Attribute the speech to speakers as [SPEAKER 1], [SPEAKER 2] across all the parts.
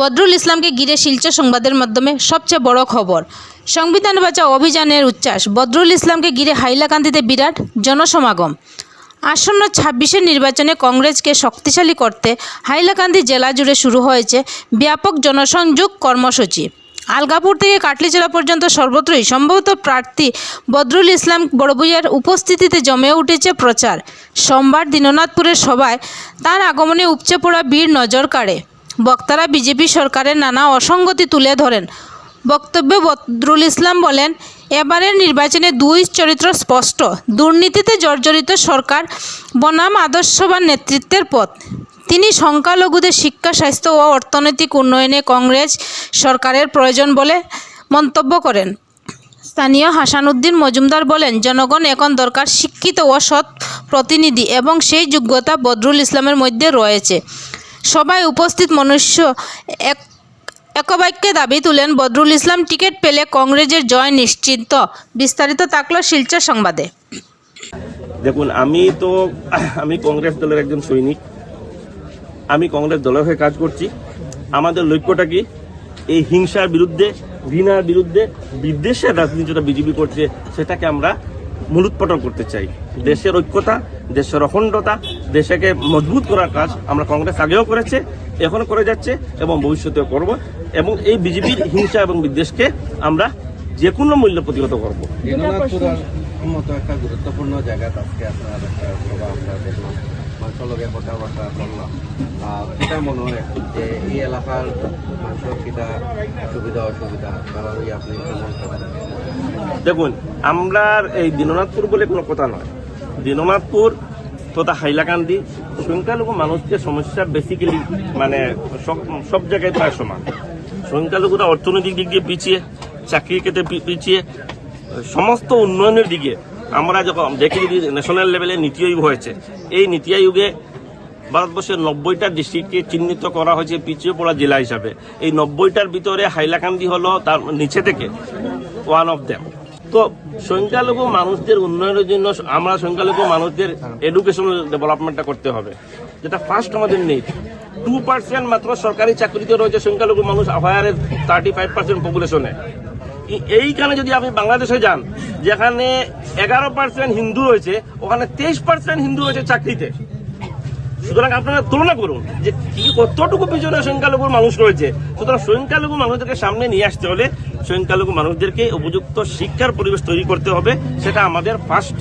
[SPEAKER 1] বদরুল ইসলামকে ঘিরে শিলচর সংবাদের মাধ্যমে সবচেয়ে বড় খবর। সংবিধান বাঁচা অভিযানের উচ্ছ্বাস। বদরুল ইসলামকে ঘিরে হাইলাকান্দিতে বিরাট জনসমাগম। আসন্ন ছাব্বিশের নির্বাচনে কংগ্রেসকে শক্তিশালী করতে হাইলাকান্দি জেলা জুড়ে শুরু হয়েছে ব্যাপক জনসংযোগ কর্মসূচি। আলগাপুর থেকে কাটলি জেলা পর্যন্ত সর্বত্রই সম্ভবত প্রার্থী বদরুল ইসলাম বড়বুইয়ার উপস্থিতিতে জমে উঠেছে প্রচার। সোমবার দীননাথপুরের সভায় তার আগমনে উপচে পড়া বীর নজর কাড়ে বক্তারা বিজেপি সরকারের নানা অসঙ্গতি তুলে ধরেন। বক্তব্যে বদরুল ইসলাম বলেন, এবারের নির্বাচনে দুই চরিত্র স্পষ্ট। দুর্নীতিতে জর্জরিত সরকার বনাম আদর্শবান নেতৃত্বের পথ। তিনি সংখ্যালঘুদের শিক্ষা, স্বাস্থ্য ও অর্থনৈতিক উন্নয়নে কংগ্রেস সরকারের প্রয়োজন বলে মন্তব্য করেন। স্থানীয় হাসানুদ্দিন মজুমদার বলেন, জনগণ এখন দরকার শিক্ষিত ও সৎ প্রতিনিধি এবং সেই যোগ্যতা বদরুল ইসলামের মধ্যে রয়েছে। সবাই উপস্থিত মনুষ্য এক, একবাক্যে দাবি তুলেন, বদরুল ইসলাম টিকিট পেলে কংগ্রেসের জয় নিশ্চিত। বিস্তারিত থাকল শিলচর সংবাদে।
[SPEAKER 2] দেখুন, আমি তো, আমি কংগ্রেস দলের একজন সৈনিক। আমি কংগ্রেস দলের হয়ে কাজ করছি। আমাদের লক্ষ্যটা কি? এই হিংসার বিরুদ্ধে, ঘৃণার বিরুদ্ধে বিদ্বেষের রাজনীতি যেটা বিজেপি করছে, সেটাকে আমরা মূলোৎপাটন করতে চাই। দেশের ঐক্যতা, দেশের অখণ্ডতা, দেশকে মজবুত করার কাজ আমরা কংগ্রেস আগেও করেছে, এখন করে যাচ্ছে এবং ভবিষ্যতেও করব এবং এই বিজেপির হিংসা এবং বিদ্বেষকে আমরা যে কোনো মূল্য প্রতিহত করব।
[SPEAKER 3] একটা গুরুত্বপূর্ণ আজকে আপনার মানুষের লগে কথাবার্তা বললাম কিতা মনে হয় যে এই এলাকার মানুষের সুবিধা, অসুবিধা ওই আপনি
[SPEAKER 2] দেখুন, আমরা এই দীননাথপুর বলে কোনো কথা নয়। দীননাথপুর তথা হাইলাকান্দি, সংখ্যালঘু মানুষদের সমস্যা বেসিক্যালি মানে সব সব জায়গায় প্রায় সমান। সংখ্যালঘুরা অর্থনৈতিক দিক দিয়ে পিছিয়ে চাকরি ক্ষেত্রে পিছিয়ে, সমস্ত উন্নয়নের দিকে আমরা যখন দেখি যদি ন্যাশনাল লেভেলে নীতি আয়োগ হয়েছে, এই নীতি আয়োগে ভারতবর্ষের নব্বইটা ডিস্ট্রিক্টকে চিহ্নিত করা হয়েছে পিছিয়ে পড়া জেলা হিসাবে। এই নব্বইটার ভিতরে হাইলাকান্দি হলো তার নিচে থেকে ওয়ান অফ দ্যাম তো সংখ্যালঘু মানুষদের উন্নয়নের জন্য আমরা সংখ্যালঘু মানুষদের এডুকেশনাল ডেভেলপমেন্টটা করতে হবে। যেটা ফার্স্ট আমাদের নেই টু পার্সেন্ট মাত্র সরকারি চাকরিতে রয়েছে সংখ্যালঘু মানুষ হায়ারের থার্টি ফাইভ পার্সেন্ট পপুলেশনে এইখানে যদি আপনি বাংলাদেশে যান যেখানে এগারো পার্সেন্ট হিন্দু রয়েছে ওখানে তেইশ পার্সেন্ট হিন্দু রয়েছে চাকরিতে। সুতরাং আপনারা তুলনা করুন যে কি কতটুকু পিছনে সংখ্যালঘু মানুষ রয়েছে। সুতরাং সংখ্যালঘু মানুষদেরকে সামনে নিয়ে আসতে হলে সংখ্যালঘু মানুষদেরকে উপযুক্ত শিক্ষার পরিবেশ তৈরি করতে হবে। সেটা আমাদের ফার্স্ট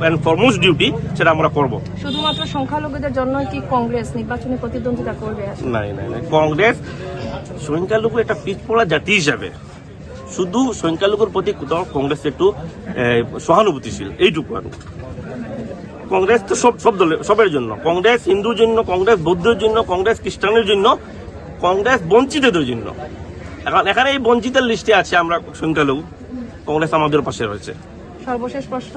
[SPEAKER 2] অ্যান্ড ফরমোস্ট ডিউটি সেটা আমরা করব।
[SPEAKER 4] শুধুমাত্র সংখ্যালঘুদের জন্য কি কংগ্রেস নির্বাচনে প্রতিদ্বন্দ্বিতা করবে?
[SPEAKER 2] নাই নাই। কংগ্রেস সংখ্যালঘু একটা পিছপড়া জাতি হিসাবে। শুধু সংখ্যালঘুর প্রতি কোথাও কংগ্রেস একটু সহানুভূতিশীল এইটুকু আর কংগ্রেস তো সব সব দলের সবের জন্য। কংগ্রেস হিন্দুর জন্য কংগ্রেস বৌদ্ধের জন্য কংগ্রেস খ্রিস্টানের জন্য কংগ্রেস বঞ্চিতদের জন্য। এখন এখানে এই বঞ্চিতের লিস্টে আছে আমরা সংখ্যালঘু। কংগ্রেস আমাদের পাশে রয়েছে।
[SPEAKER 4] সর্বশেষ প্রশ্ন।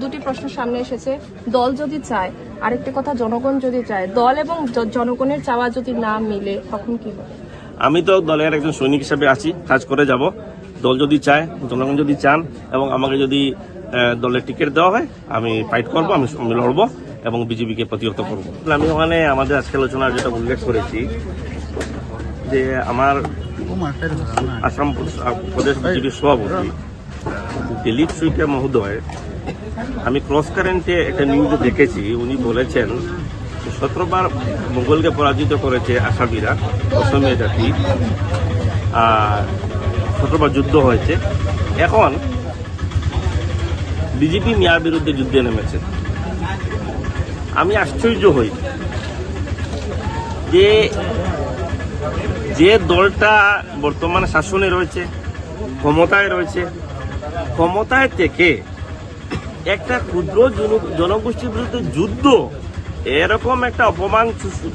[SPEAKER 4] দুটি প্রশ্ন সামনে এসেছে। দল যদি চায় আরেকটি কথা জনগণ যদি চায় দল এবং জনগণের চাওয়া যদি না মিলে তখন কি হবে?
[SPEAKER 2] আমি তো দলের একজন সৈনিক হিসেবে আছি কাজ করে যাব। দল যদি চায়, জনগণ যদি চান এবং আমাকে যদি দলের টিকিট দেওয়া হয়, আমি ফাইট করব, আমি লড়বো এবং বিজেপিকে প্রতিহত করব। আমি ওখানে আমাদের আজকে আলোচনার যেটা উল্লেখ করেছি, যে আমার আসাম প্রদেশ বিজেপির সভাপতি, দিলীপ সুইকা মহোদয়, আমি ক্রস কারেন্টে একটা নিউজে দেখেছি, উনি বলেছেন সতেরোবার মোগলকে পরাজিত করেছে আসামিরা অসমীয়া জাতি আর সতেরোবার যুদ্ধ হয়েছে। এখন বিজেপি মিয়ার বিরুদ্ধে যুদ্ধে নেমেছে। আমি আশ্চর্য হই যে যে দলটা বর্তমানে শাসনে রয়েছে, ক্ষমতায় রয়েছে, ক্ষমতায় থেকে একটা ক্ষুদ্র জনগোষ্ঠীর বিরুদ্ধে যুদ্ধ এরকম একটা অপমান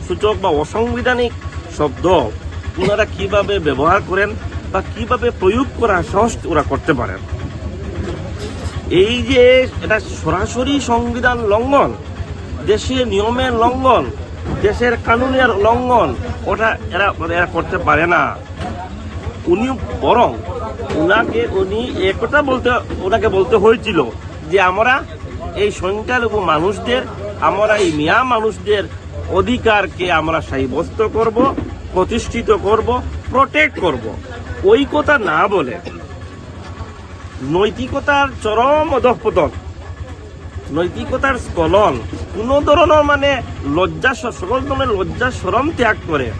[SPEAKER 2] সূচক বা অসাংবিধানিক শব্দ ওনারা কীভাবে ব্যবহার করেন বা কীভাবে প্রয়োগ করা সহজ ওরা করতে পারেন এই যে এটা সরাসরি সংবিধান লঙ্ঘন দেশের নিয়মের লঙ্ঘন, দেশের কানুনের লঙ্ঘন, ওটা এরা মানে এরা করতে পারে না। উনি বরং উনাকে উনি একথা বলতে ওনাকে বলতে হয়েছিল যে আমরা এই সংখ্যালঘু মানুষদের, আমরা এই মিয়া মানুষদের অধিকারকে আমরা সাব্যস্ত করব, প্রতিষ্ঠিত করব প্রোটেক্ট করব। ওই কথা না বলে নৈতিকতার চরম অধঃপতন নৈতিকতার স্খলন কোন ধরনের মানে লজ্জা সকল ধরনের লজ্জা সরম ত্যাগ করে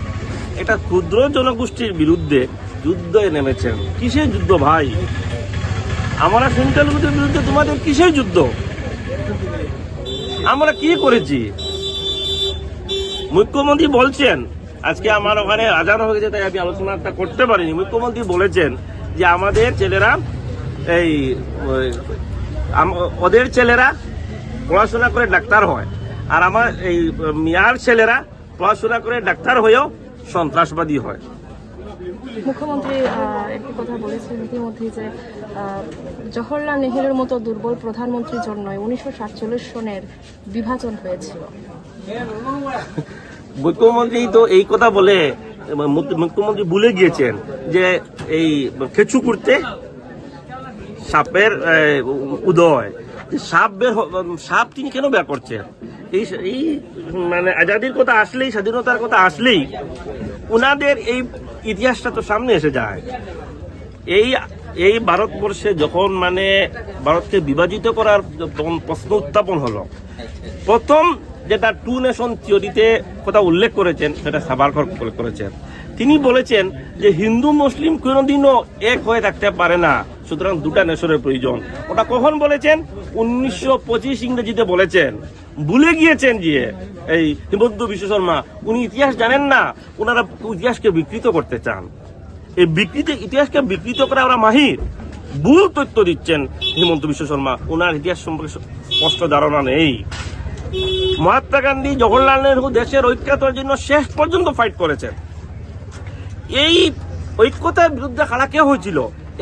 [SPEAKER 2] একটা ক্ষুদ্র জনগোষ্ঠীর বিরুদ্ধে যুদ্ধে নেমেছেন কিসের যুদ্ধ ভাই? আমরা সংখ্যালঘুদের বিরুদ্ধে তোমাদের কিসের যুদ্ধ? আমরা কি করেছি? মুখ্যমন্ত্রী বলছেন আজকে আমার ওখানে আজান হয়ে গেছে, তাই আমি আলোচনাটা করতে পারিনি। মুখ্যমন্ত্রী বলেছেন যে আমাদের ছেলেরা এই ওদের ছেলেরা পড়াশোনা করে ডাক্তার হয়, আর আমার এই মিয়ার ছেলেরা পড়াশোনা করে ডাক্তার হয়েও সন্ত্রাসবাদী হয়।
[SPEAKER 4] মুখ্যমন্ত্রী একটি কথা বলেছেন ইতিমধ্যে যে জওহরলাল নেহেরুর মতো দুর্বল প্রধানমন্ত্রীর জন্যই উনিশশো সাতচল্লিশ সনের বিভাজন হয়েছিল।
[SPEAKER 2] মুখ্যমন্ত্রী তো এই কথা বলে মুখ্য- মুখ্যমন্ত্রী ভুলে গিয়েছেন যে এই খেচু করতে সাপের উদয়। সাপ বের সাপ তিনি কেন বের করছেন? এই এই মানে আজাদির কথা আসলেই, স্বাধীনতার কথা আসলেই ওনাদের এই ইতিহাসটা তো সামনে এসে যায়। এই এই ভারতবর্ষে যখন মানে ভারতকে বিভাজিত করার প্রশ্ন উত্থাপন হলো, প্রথম যেটা টু নেশন থিওরিতে কথা উল্লেখ করেছেন, সেটা সাবারকর করে- করেছেন। তিনি বলেছেন যে হিন্দু, মুসলিম কোনোদিনও এক হয়ে থাকতে পারে না, সুতরাং দুটা নেশনের প্রয়োজন। ওটা কখন বলেছেন? উনিশশো পঁচিশ ইংরেজিতে বলেছেন। ভুলে গিয়েছেন যে এই হিমন্ত বিশ্ব শর্মা, উনি ইতিহাস জানেন না, ওনারা ইতিহাসকে বিকৃত করতে চান। এই বিকৃত, ইতিহাসকে বিকৃত করে আমরা মাহির। ভুল তথ্য দিচ্ছেন হিমন্ত বিশ্ব শর্মা, ওনার ইতিহাস সম্পর্কে স্পষ্ট ধারণা নেই। মহাত্মা গান্ধী জওহরলাল নেহরু দেশের ঐক্যতার জন্য শেষ পর্যন্ত ফাইট করেছেন। এই ঐক্যতার বিরুদ্ধে খাড়া কে হয়েছিল?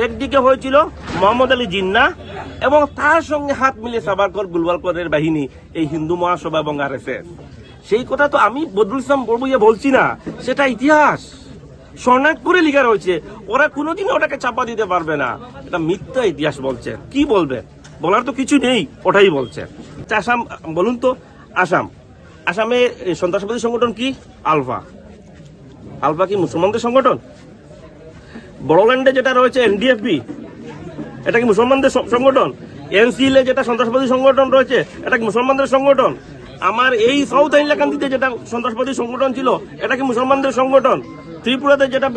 [SPEAKER 2] একদিকে হয়েছিল মোহাম্মদ আলী জিন্না এবং তার সঙ্গে হাত মিলে সাবারকর গুলওয়ালকরের বাহিনী এই হিন্দু মহাসভা এবং আর সেই কথা তো আমি বদরুল ইসলাম বড়বইয়া বলছি না সেটা ইতিহাস। স্বর্ণাক করে লিখা রয়েছে ওরা কোনোদিন ওটাকে চাপা দিতে পারবে না। এটা মিথ্যা ইতিহাস বলছে। কি বলবে? বলার তো কিছু নেই ওটাই আচ্ছা, আসাম, বলুন তো, আসাম। আসামে সন্ত্রাসবাদী সংগঠন কি? আলফা। আলফা কি মুসলমানদের সংগঠন? বড়োল্যান্ডে যেটা রয়েছে, এনডিএফবি, এটা কি মুসলমানদের সংগঠন? এনসিএল যেটা সন্ত্রাসবাদী সংগঠন রয়েছে, এটা কি মুসলমানদের সংগঠন? আমার এই সাউথ হাইলাকান্দিতে যেটা সন্ত্রাসবাদী সংগঠন ছিল, এটা কি মুসলমানদের সংগঠন? ত্রিপুরাতে যেটা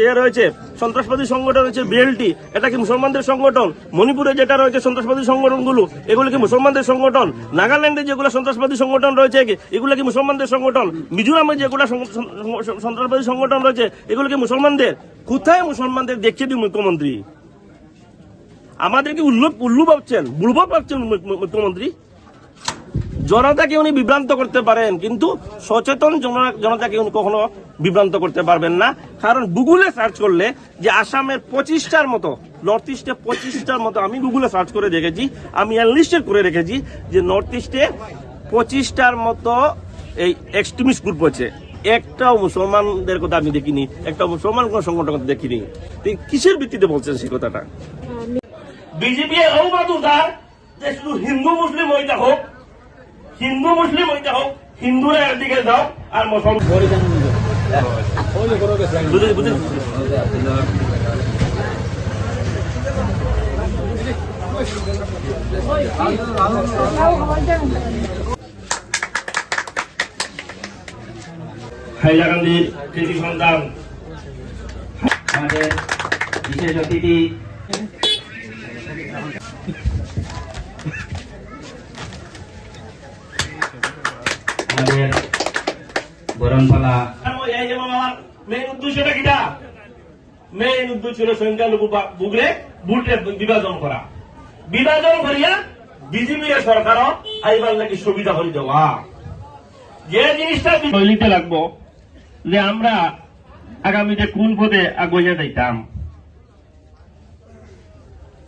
[SPEAKER 2] ইয়ে রয়েছে, সন্ত্রাসবাদী সংগঠন রয়েছে বিএলটি এটা কি মুসলমানদের সংগঠন? মণিপুরে যেটা রয়েছে সন্ত্রাসবাদী সংগঠনগুলো, এগুলো কি মুসলমানদের সংগঠন? নাগাল্যান্ডে যেগুলো সন্ত্রাসবাদী সংগঠন রয়েছে, এগুলো কি মুসলমানদের সংগঠন? মিজোরামে যেগুলো সন্ত্রাসবাদী সংগঠন রয়েছে, এগুলো কি মুসলমানদের? কোথায় মুসলমানদের দিন মুখ্যমন্ত্রী? আমাদেরকে উল্লু উল্লু ভাবছেন বুড়বো ভাবছেন মুখ্যমন্ত্রী? জনতাকে উনি বিভ্রান্ত করতে পারেন কিন্তু সচেতন জনতাকে উনি কখনো বিভ্রান্ত করতে পারবেন না। কারণ গুগলে সার্চ করলে যে আসামের পঁচিশটার মতো নর্থ ইস্টে পঁচিশটার মতো আমি গুগলে সার্চ করে দেখেছি আমি অ্যানলিস্টেড করে রেখেছি যে নর্থ ইস্টে পঁচিশটার মতো এই এক্সট্রিমিস্ট গ্রুপ আছে। একটাও মুসলমানদের কথা আমি দেখিনি একটা মুসলমান কোন সংগঠন কথা দেখিনি। কিসের ভিত্তিতে বলছেন সেই কথাটা? বিজেপি এও বাদুদার যে শুধু হিন্দু মুসলিম ওইটা হোক হিন্দু মুসলিম ওইটা হোক হিন্দুরা একদিকে যাও আর মুসলমান হাইলাকান্দির কৃতি সন্তান।
[SPEAKER 5] আমাদের বিশেষ অতিথি আমাদের বরণপালা
[SPEAKER 2] মেইন উদ্দেশ্যটা কিটা মেইন উদ্দেশ্য ছিল সংখ্যালঘু বুগলে বুটে বিভাজন করা। বিভাজন করিয়া বিজেপি সরকার আইবার নাকি সুবিধা করে দেওয়া যে জিনিসটা শৈলীতে লাগবো যে আমরা আগামীতে কোন পদে আগুয়া যাইতাম?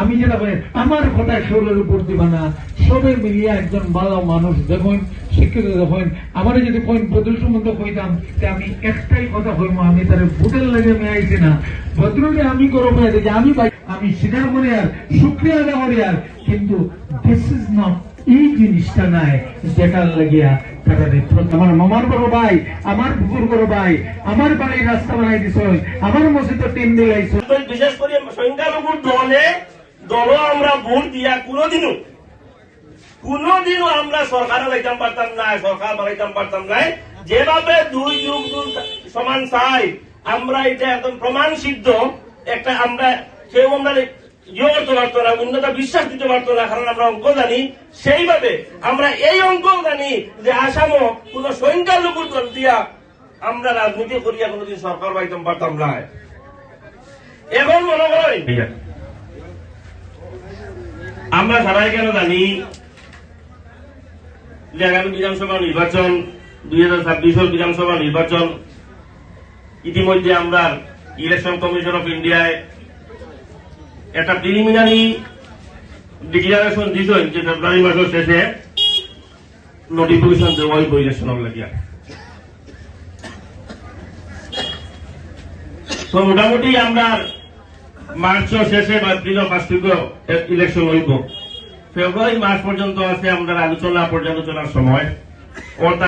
[SPEAKER 6] আমি যেটা বলি, আমার কথা শরীরের উপর দিবা না। সবে মিলিয়ে একজন ভালো মানুষ দেখুন শিক্ষিত দেখুন আমার যদি পয়েন্ট বদল সম্বন্ধ কইতাম, তে আমি একটাই কথা হইম আমি তার বুটের লেগে আমি আইছি না। বদলুকে আমি করব যে আমি আমি স্বীকার করি আর শুক্রিয়া আদা করি আর কিন্তু দিস ইজ নট এই জিনিসটা নাই যেটার লাগিয়া আমার মামার বড় ভাই, আমার বুকুর বড় ভাই, আমার বাড়ি রাস্তা বানাই দিছ, আমার মসজিদ টিম দিলাইছ।
[SPEAKER 2] বিশেষ করে সংখ্যালঘু দলে দলও আমরা ভোট দিয়া কোনোদিনও কোনোদিনও আমরা সরকারে লাইতাম পারতাম না সরকার বানাইতাম পারতাম না যেভাবে দুই যুগ দুই সমান চাই, আমরা এটা একদম প্রমাণ সিদ্ধ একটা আমরা কেউ আমরা ইয়ে করতে পারতো না উন্নত বিশ্বাস দিতে পারতো না কারণ আমরা অঙ্ক জানি। সেইভাবে আমরা এই অঙ্ক জানি যে আসামও কোন সংখ্যালঘুর দল দিয়া আমরা রাজনীতি করিয়া কোনোদিন সরকার পাইতাম পারতাম না এখন মনে করেন আমরা সবাই কেন জানি যে আগামী বিধানসভা নির্বাচন, দুই হাজার ছাব্বিশের বিধানসভা নির্বাচন। ইতিমধ্যে আমরা ইলেকশন কমিশন অফ ইন্ডিয়ায় একটা প্রিলিমিনারি ডিক্লারেশন দিছেন যে ফেব্রুয়ারি মাসের শেষে নোটিফিকেশন দেওয়া হইব ইলেকশনের লাগিয়া। তো মোটামুটি আমরা মার্চ শেষে বা এপ্রিল ফার্স্ট ইলেকশন হইব। ফেব্রুয়ারি মাস পর্যন্ত আছে আমরা আলোচনা, পর্যালোচনার সময়।